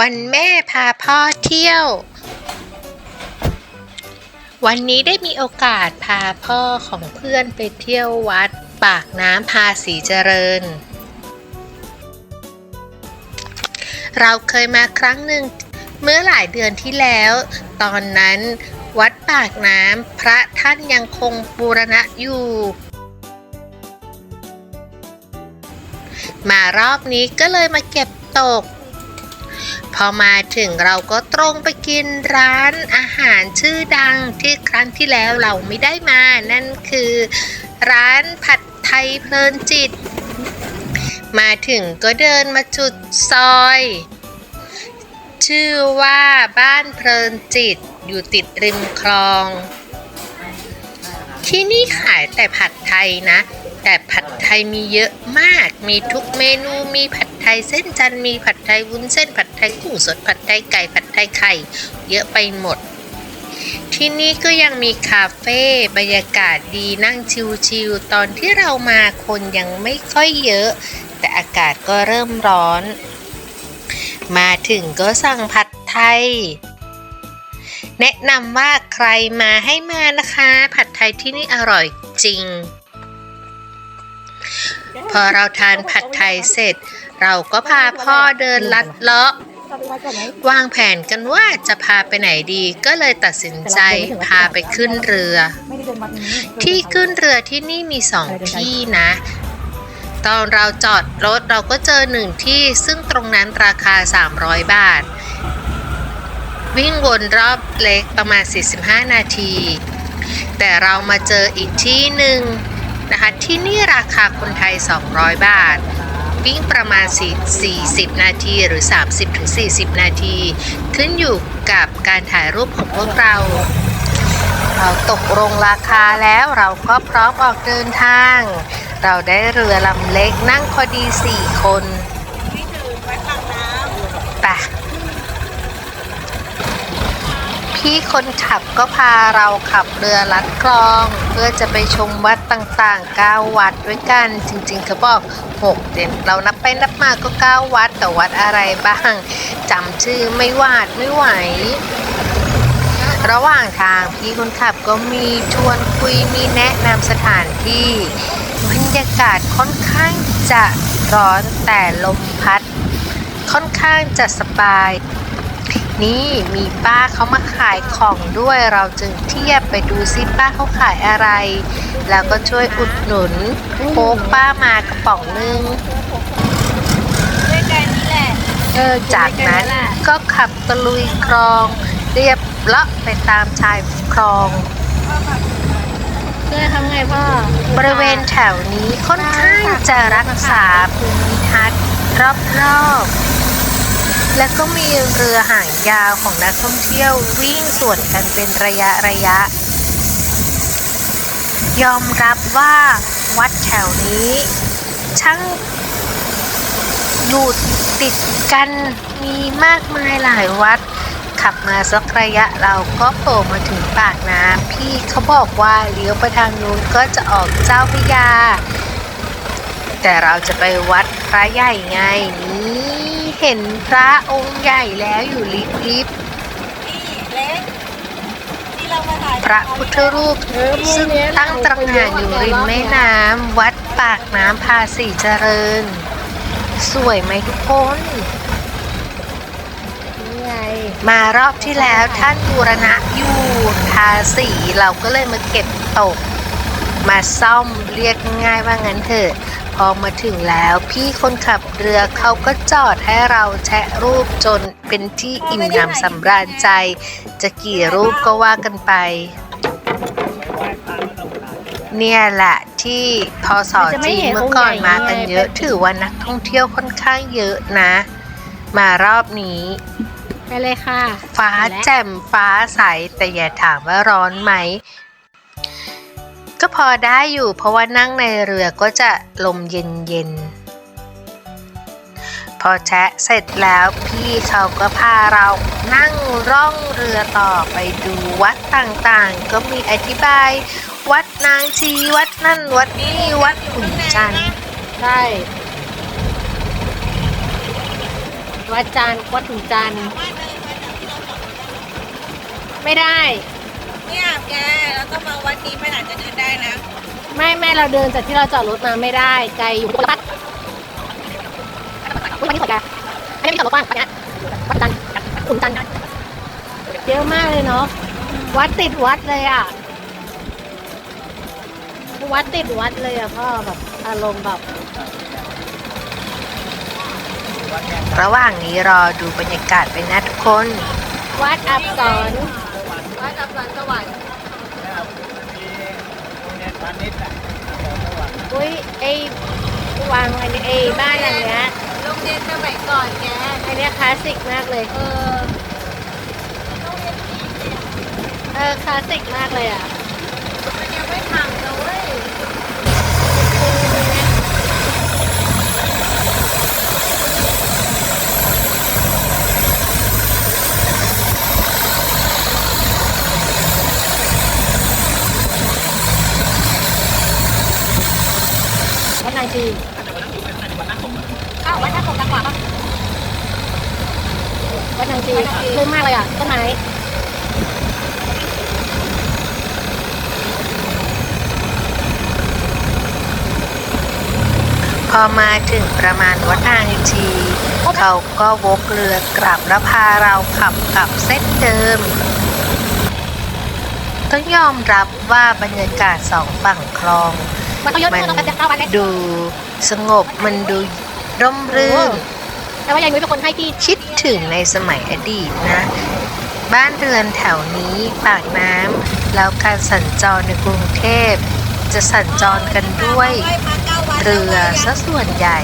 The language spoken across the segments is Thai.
วันแม่พาพ่อเที่ยว วันนี้ได้มีโอกาสพาพ่อของเพื่อนไปเที่ยววัด ปากน้ำพาสีเจริญ เราเคยมาครั้งหนึ่งเมื่อหลายเดือนที่แล้ว ตอนนั้นวัดปากน้ำพระท่านยังคงบูรณะอยู่ มารอบนี้ก็เลยมาเก็บตก พอมาถึงเราก็ตรงไปกินร้านอาหารชื่อดังที่ครั้งที่แล้วเราไม่ได้มา นั่นคือร้านผัดไทยเพลินจิต มาถึงก็เดินมาจุดซอย ชื่อว่าบ้านเพลินจิตอยู่ติดริมคลอง ที่นี่ขายแต่ผัดไทยนะ แต่ผัดไทยมีเยอะมาก มีทุกเมนู มีผัดไทยเส้นจันมีผัดไทยวุ้นเส้น ผัดไทยกุ้งสด ผัดไทยไก่ ผัดไทยไข่ เยอะไปหมด ที่นี่ก็ยังมีคาเฟ่บรรยากาศดีนั่งชิลๆ ตอนที่เรามาคนยังไม่ค่อยเยอะ แต่อากาศก็เริ่มร้อน มาถึงก็สั่งผัดไทยแนะนำว่าใครมาให้มานะคะ ผัดไทยที่นี่อร่อยจริง พอเราทานผัดไทยเสร็จ เราก็พาพ่อเดินลัดเลาะ วางแผนกันว่าจะพาไปไหนดีก็เลยตัดสินใจพาไปขึ้นเรือ ที่ขึ้นเรือที่นี่มีสองที่นะ ตอนเราจอดรถเราก็เจอหนึ่งที่ซึ่งตรงนั้นราคา 300 บาท วิ่งวนรอบเล็กประมาณ 45 นาที แต่เรามาเจออีกที่หนึ่ง นะคะที่นี่ราคาคนไทย 200 บาท วิ่งประมาณ 40 นาทีหรือ 30-40 นาที ขึ้นอยู่กับการถ่ายรูปของพวกเรา เราตกลงราคาแล้วเราก็พร้อมออกเดินทาง เราได้เรือลำเล็กนั่งพอดี 4 คนไปะพี่คนขับก็พาเราขับเรือลัดคลอง เพื่อจะไปชมวัดต่างๆ 9 วัดด้วยกัน จริงๆเขาบอก6เด่นเรานับไปนับมาก็ 9 วัดแต่วัดอะไรบ้างจำชื่อไม่วาดไม่ไหว ระหว่างทางพี่คนขับก็มีชวนคุยมีแนะนำสถานที่บรรยากาศค่อนข้างจะร้อนแต่ลมพัด ค่อนข้างจะสบาย นี่มีป้าเขามาขายของด้วยเราจึงเทียบไปดูซิป้าเขาขายอะไร แล้วก็ช่วยอุดหนุนโค้กป้ามากระป๋องนึงด้วยกันนี่แหละเออจากนั้นก็ขับตะลุยคลอง เรียบเลาะไปตามชายคลองเพื่อทำไงพ่อบริเวณแถวนี้ค่อนข้างจะรักษาภูมิทัศน์รอบๆ และก็มีเรือหางยาวของนักท่องเที่ยววิ่งสวนกันเป็นระยะระยะ ยอมรับว่าวัดแถวนี้ ช่างอยู่ติดกันมีมากมายหลายวัด ขับมาสักระยะเราก็โผล่มาถึงปากน้ำพี่เขาบอกว่าเลี้ยวไปทางนู้นก็จะออกเจ้าพยา แต่เราจะไปวัดพระใหญ่ไงนี่ เห็นพระองค์ใหญ่แล้วอยู่ลิบลิบนี่เล็กที่เรามาถ่ายพระพุทธรูปซึ่งตั้งตระหง่านอยู่ริมแม่น้ำวัดปากน้ำภาษีเจริญ สวยไหมทุกคนนี่ไงมารอบที่แล้วท่านบูรณะอยู่ทาสีเราก็เลยมาเก็บตก มาซ่อมเรียกง่ายๆว่างั้นเถอะ พอมาถึงแล้วพี่คนขับเรือเขาก็จอดให้เราแชะรูปจนเป็นที่อิ่มหนำสำราญใจ จะกี่รูปก็ว่ากันไป เนี่ยแหละที่พอสอจีนเมื่อก่อนมากันเยอะถือว่านักท่องเที่ยวค่อนข้างเยอะนะ มารอบนี้ไปเลยค่ะ ฟ้าแจ่มฟ้าใสแต่อย่าถามว่าร้อนไหม ก็พอได้อยู่ เพราะว่านั่งในเรือก็จะลมเย็นๆพอแชะเสร็จแล้วพี่เขาก็พาเรานั่งร่องเรือต่อไปดูวัดต่างๆ ก็มีอธิบาย วัดนางชีวัดนั่นวัดนี่วัดขุนจันทร์ใช่วัดจันทร์วัดถุงจันทร์ไม่ได้ เนี่ยแกเราต้องมาวัดนี้มันอาจจะเดินได้นะ ไม่ไม่เราเดินจากที่เราจอดรถมาไม่ได้ไกลอยู่คนละวัดวัดนี้สวยกันไม่ได้มีจอดรถกว้างวัดเนี้ยวัดจันทร์ถุงจันทร์เยอะมากเลยเนาะวัดติดวัดเลยอะวัดติดวัดเลยอะพ่อแบบอารมณ์แบบระหว่างนี้รอดูบรรยากาศไปนะทุกคน วัดอับสอน วัดอับสอนสวรรค์อุ้ยไอ้วางอันนี้ไอ้บ้านหลังเนี้ยโรงเรียนสมัยก่อนแกอันเนี้ยคลาสสิกมากเลย เออเออคลาสสิกมากเลยอะ มันยังไม่พังนะเว้ย วัดนางจีอ้าววัดท่าผมดังกว่าปะวัดนางจีลึกมากเลยอะต้นไม้พอมาถึงประมาณวัดอ่างจีเขาก็วกเรือกลับแล้วพาเราขับกลับเส้นเดิม ต้องยอมรับว่าบรรยากาศสองฝั่งคลอง มันต้องเยอะมัมากเราจะเข้าวัดได้ดูสงบมันดูร่มรื่นแต่ว่ายายนุ้ยเป็นคนให้ที่คิดถึงในสมัยอดีตนะ บ้านเรือนแถวนี้ปากน้ำแล้วการสัญจรในกรุงเทพ จะสัญจรกันด้วยไหว้พระเก้าวัดเรือซะส่วนใหญ่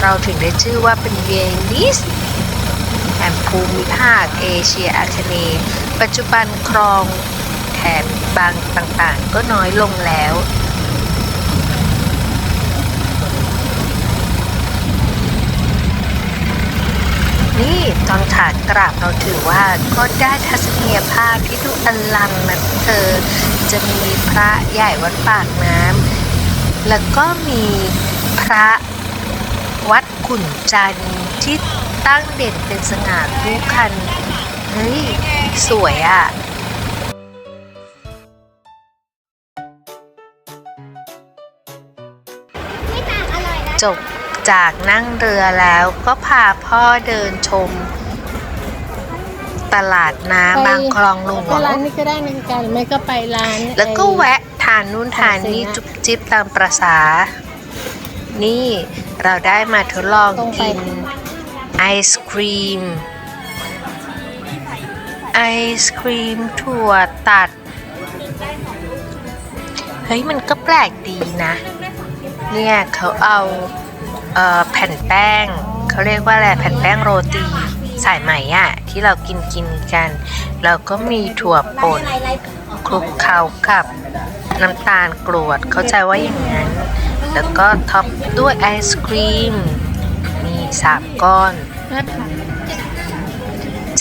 เราถึงได้ชื่อว่าเป็นเวนิสแห่งภูมิภาคเอเชียอาคเนย์ปัจจุบันครองแถบบางต่างๆ ก็น้อยลงแล้ว นี่ตอนขากลับเราถือว่าก็ได้ทัศนียภาพที่ดูอลังนะเธอ จะมีพระใหญ่วัดปากน้ำแล้วก็มีพระวัดขุนจันทร์ที่ตั้งเด่นเป็นสง่าคู่คัน เฮ้ย สวยอะจบ จากนั่งเรือแล้วก็พาพ่อเดินชม ตลาดน้ำบางคลองหลวไปงร้านนี้ก็ได้นะกันหรือไม่ก็ไปร้านแล้วก็ไอ้ แวะทานนู่นทานนี่จุบจิบตามประษา นี่เราได้มาทดลองกินไอศครีม ไอศครีมถั่วตัด เฮ้ยมันก็แปลกดีนะ เนี่ยเขาเอาเอ่อ แผ่นแป้งเขาเรียกว่าอะไรแผ่นแป้งโรตีสายไหมอะที่เรากินกินกัน แล้วก็มีถั่วป่นคลุกเคล้ากับน้ำตาลกรวดเข้าใจว่าอย่างนั้น แล้วก็ท็อปด้วยไอศครีม มีสามก้อน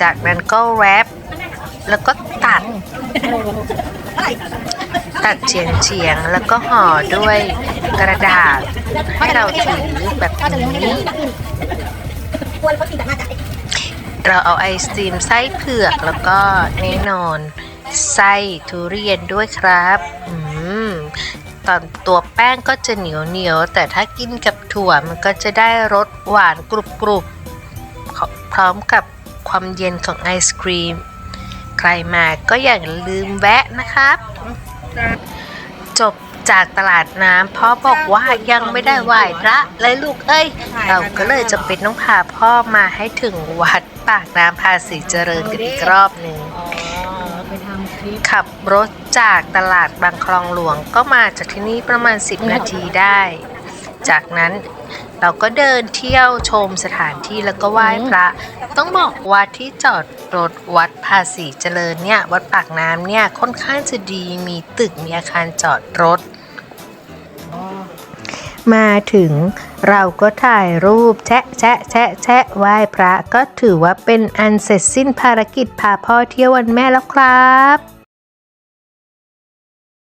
จากนั้นก็แรป แล้วก็ตัด ตัดเฉียงเฉียงๆแล้วก็ห่อด้วยกระดาษให้เราถือแบบนี้เราเอาไอศครีมไส้เผือกแล้วก็แน่นอนไส้ทุเรียนด้วยครับอืมตอนตัวแป้งก็จะเหนียวเหนียวๆแต่ถ้ากินกับถั่วมันก็จะได้รสหวานกรุบกรุบๆพร้อมกับความเย็นของไอศครีม ใครมาก็อย่าลืมแวะนะครับ จบจากตลาดน้ำพ่อบอกว่ายังไม่ได้ไหว้พระเลยลูกเอ้ย เราก็เลยจะเป็นต้องพาพ่อมาให้ถึงวัดปากน้ำภาษีเจริญกันอีกรอบหนึ่งขับรถจากตลาดบางคลองหลวงก็มาจากที่นี่ประมาณ 10 นาทีได้ จากนั้น เราก็เดินเที่ยวชมสถานที่แล้วก็ไหว้พระ ต้องบอกว่าที่จอดรถวัดภาษีเจริญเนี่ย วัดปากน้ำเนี่ยค่อนข้างจะดีมีตึกมีอาคารจอดรถ มาถึงเราก็ถ่ายรูปแชะแชะแชะแชะไหว้พระก็ถือว่าเป็นอันเสร็จสิ้นภารกิจพาพ่อเที่ยววันแม่แล้วครับ